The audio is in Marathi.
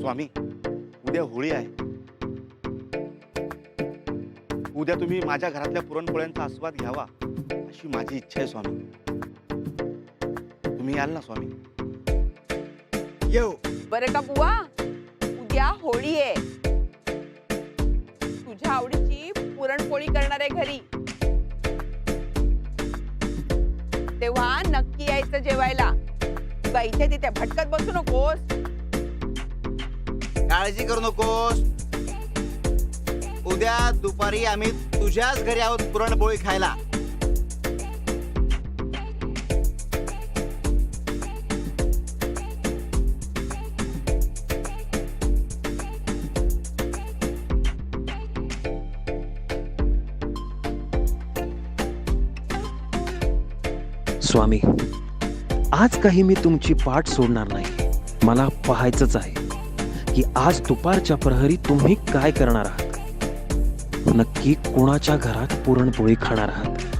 स्वामी उद्या होळी आहे. उद्या तुम्ही माझ्या घरातल्या पुरणपोळ्यांचा आस्वाद घ्यावा अशी माझी इच्छा आहे स्वामी. तुम्ही याल ना स्वामी? येऊ. बरं का बुवा? उद्या होळी आहे. तुझ्या आवडीची पुरणपोळी करणार आहे घरी. तेव्हा नक्की यायचं जेवायला. उगा इथे तिथे भटकत बसू नकोस. काळजी करू नकोस. उद्या दुपारी आम्ही तुझ्याच घरी आहोत पुरणपोळी खायला. स्वामी आज काही मी तुमची पाठ सोडणार नाही. मला पाहायचंच आहे. की आज दुपारच्या प्रहरी तुम्ही काय करणार आहात? नक्की कोणाच्या घरात पुरणपोळी खाणार आहात?